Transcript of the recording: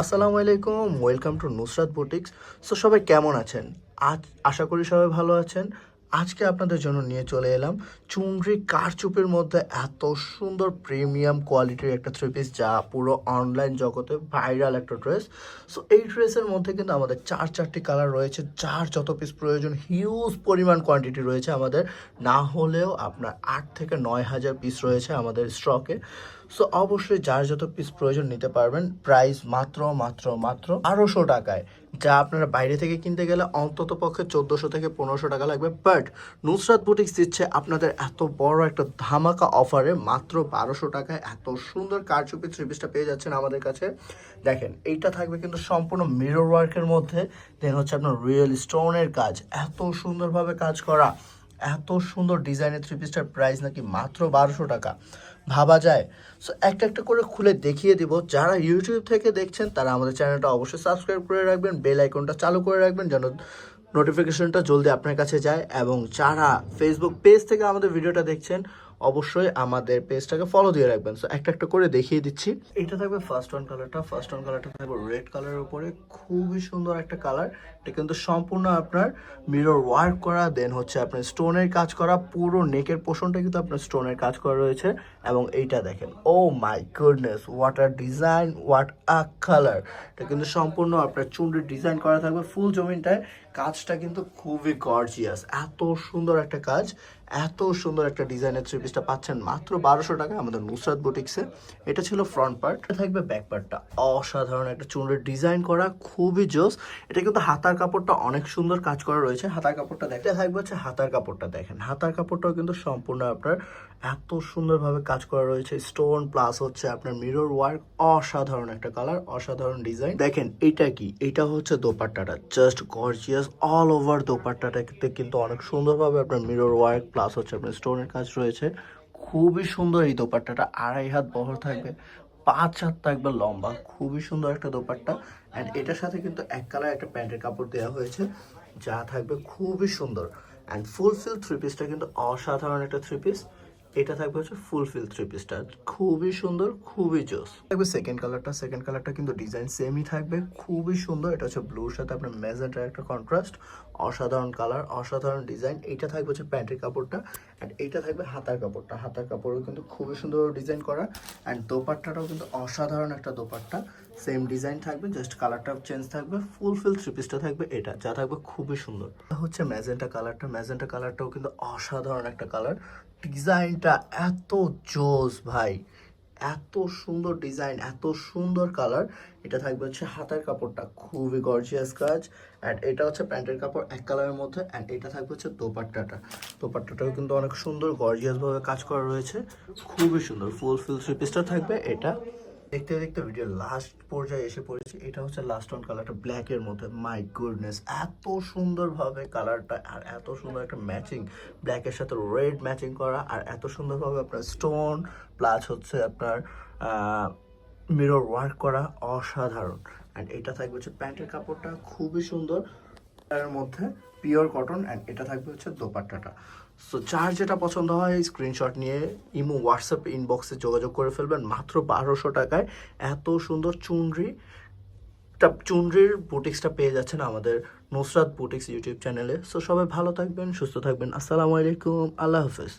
আসসালামু আলাইকুম, welcome to Nusrat boutiques. So সবাই কেমন আছেন? আজ আশা করি সবাই ভালো আছেন। আজকে আপনাদের জন্য নিয়ে চলে এলাম চুনরি কারচুপের মধ্যে এত সুন্দর প্রিমিয়াম কোয়ালিটির একটা থ্রি পিস যা পুরো অনলাইন জগতে ভাইরাল একটা ড্রেস সো এই ড্রেসের মধ্যে কিন্তু আমাদের চার চারটি কালার রয়েছে, যার যত পিস প্রয়োজন হিউজ পরিমাণ কোয়ান্টিটি রয়েছে আমাদের। না হলেও আপনার আট থেকে নয় হাজার পিস রয়েছে আমাদের স্টকে সো অবশ্যই যার যত পিস প্রয়োজন নিতে পারবেন প্রাইস মাত্র মাত্র মাত্র বারোশো টাকায়। যা আপনারা বাইরে থেকে কিনতে গেলে অন্তত পক্ষে চোদ্দোশো থেকে পনেরোশো টাকা লাগবে। বাট নুসরাত বুটিক্স দিচ্ছে আপনাদের এত বড় একটা ধামাকা অফারে মাত্র বারোশো টাকায় এত সুন্দর কারচুপি থ্রি পিসটা পেয়ে যাচ্ছেন আমাদের কাছে। দেখেন, এইটা থাকবে কিন্তু সম্পূর্ণ মিরর ওয়ার্কের মধ্যে। দেন হচ্ছে আপনার রিয়েল স্টোনের কাজ। এত সুন্দরভাবে কাজ করা। এত সুন্দর ডিজাইনের থ্রি পিসটার প্রাইস নাকি মাত্র বারোশো টাকা। ভাবা যায়। সো একটা একটা করে খুলে দেখিয়ে দিব। যারা ইউটিউব থেকে দেখছেন, তারা আমাদের চ্যানেলটা অবশ্যই সাবস্ক্রাইব করে রাখবেন বেল আইকনটা চালু করে রাখবেন, যেন নোটিফিকেশনটা জলদি আপনার কাছে যায়। এবং যারা ফেসবুক পেজ থেকে আমাদের ভিডিওটা দেখছেন অবশ্যই আমাদের পেজটাকে ফলো দিয়ে রাখবেন। সো একটা একটা করে দেখিয়ে দিচ্ছি। এটা থাকবে ফার্স্ট ওয়ান কালারটা ফার্স্ট ওয়ান কালারটা থাকবে রেড কালারের উপরে। খুবই সুন্দর একটা কালার এটা কিন্তু সম্পূর্ণ আপনার মিরর ওয়ার্ক করা দেন হচ্ছে আপনার স্টোনের কাজ করা। পুরো নেকের পোষণটা কিন্তু আপনার স্টোনের কাজ করা রয়েছে। এবং এইটা দেখেন। ও my goodness what are design what a colour এটা কিন্তু সম্পূর্ণ আপনার চুনরির ডিজাইন করা থাকবে। ফুল জমিনটায়। কাজটা কিন্তু খুবই গর্জিয়াস এত সুন্দর একটা কাজ। এত সুন্দর একটা ডিজাইনের থ্রি পিসটা পাচ্ছেন মাত্র বারোশো টাকা আমাদের নুসরাত বুটিক্সে। এটা ছিল ফ্রন্ট পার্ট থাকবে ব্যাক পার্টটা অসাধারণ একটা চুনরির ডিজাইন করা, খুবই জোস। এটা কিন্তু হাতার কাপড়টা অনেক সুন্দর কাজ করা রয়েছে। হাতার কাপড়টা দেখতে থাকবে হচ্ছে হাতার কাপড়টা দেখেন। হাতার কাপড়টাও কিন্তু সম্পূর্ণ আপনার এত সুন্দরভাবে কাজ করা রয়েছে। স্টোন প্লাস হচ্ছে আপনার মিরর ওয়ার্ক অসাধারণ একটা কালার অসাধারণ ডিজাইন দেখেন, এটা কি? এটা হচ্ছে দোপাট্টাটা। জাস্ট গর্জিয়াস অল ওভার দোপাট্টাটাতে কিন্তু অনেক সুন্দরভাবে আপনার মিরর ওয়ার্ক প্লাস হচ্ছে আপনার স্টোনের কাজ রয়েছে। খুবই সুন্দর এই দোপাট্টাটা, আড়াই হাত বহর থাকবে, পাঁচ হাত থাকবে লম্বা, খুবই সুন্দর একটা দোপাট্টা। অ্যান্ড এটার সাথে কিন্তু এক কালার একটা প্যান্টের কাপড় দেওয়া হয়েছে, যা থাকবে খুবই সুন্দর। অ্যান্ড ফুল ফিল থ্রি পিসটা কিন্তু অসাধারণ একটা থ্রি পিস এটা থাকবে হচ্ছে ফুল ফিল থ্রি পিসটা খুবই সুন্দর, খুবই জোস। থাকবে সেকেন্ড কালারটা সেকেন্ড কালারটা কিন্তু ডিজাইন সেমই থাকবে। খুবই সুন্দর। এটা হচ্ছে ব্লুর সাথে আপনার ম্যাজেন্টার একটা কন্ট্রাস্ট অসাধারণ কালার অসাধারণ ডিজাইন এইটা থাকবে হচ্ছে প্যান্টের কাপড়টা। অ্যান্ড এইটা থাকবে হাতার কাপড়টা। হাতার কাপড়ও কিন্তু খুবই সুন্দর ডিজাইন করা। অ্যান্ড দোপাট্টাটাও কিন্তু অসাধারণ একটা দোপাট্টা। সেম ডিজাইন থাকবে জাস্ট কালারটা চেঞ্জ থাকবে। ফুল ফিল থ্রি পিসটা থাকবে এটা, যা থাকবে খুবই সুন্দর। হচ্ছে ম্যাজেন্টা কালারটা ম্যাজেন্টা কালারটাও কিন্তু অসাধারণ একটা কালার ডিজাইনটা এত জোস ভাই। এত সুন্দর ডিজাইন, এত সুন্দর কালার। এটা থাকবে হচ্ছে হাতের কাপড়টা, খুবই গর্জিয়াস কাজ। অ্যান্ড এটা হচ্ছে প্যান্টের কাপড় এক কালারের মধ্যে অ্যান্ড এটা থাকবে হচ্ছে দোপাট্টাটা। দোপাট্টাটাও কিন্তু অনেক সুন্দর গর্জিয়াসভাবে কাজ করা রয়েছে। খুবই সুন্দর ফুল ফিল থ্রি পিসটা থাকবে এটা। দেখতে দেখতে ভিডিও লাস্ট পর্যায়ে এসে পড়েছি। এটা হচ্ছে লাস্ট অন কালারটা ব্ল্যাকের মধ্যে। মাই গুডনেস এত সুন্দরভাবে কালারটা আর এত সুন্দর একটা ম্যাচিং ব্ল্যাকের সাথে রেড ম্যাচিং করা আর এত সুন্দরভাবে আপনার স্টোন প্লাস হচ্ছে আপনার মিরর ওয়ার্ক করা অসাধারণ। অ্যান্ড এটা থাকবে হচ্ছে প্যান্টের কাপড়টা, খুবই সুন্দর। এর মধ্যে পিওর কটন অ্যান্ড এটা থাকবে হচ্ছে দোপাট্টাটা। সো যার যেটা পছন্দ হয় স্ক্রিনশট নিয়ে ইমো হোয়াটসঅ্যাপ ইনবক্সে যোগাযোগ করে ফেলবেন। মাত্র বারোশো টাকায় এত সুন্দর চুনরি। চুনরির বুটিক্সটা পেয়ে যাচ্ছেন আমাদের নুসরাত বুটিক্স ইউটিউব চ্যানেলে। সো সবাই ভালো থাকবেন, সুস্থ থাকবেন। আসসালামু আলাইকুম, আল্লাহ হাফেজ।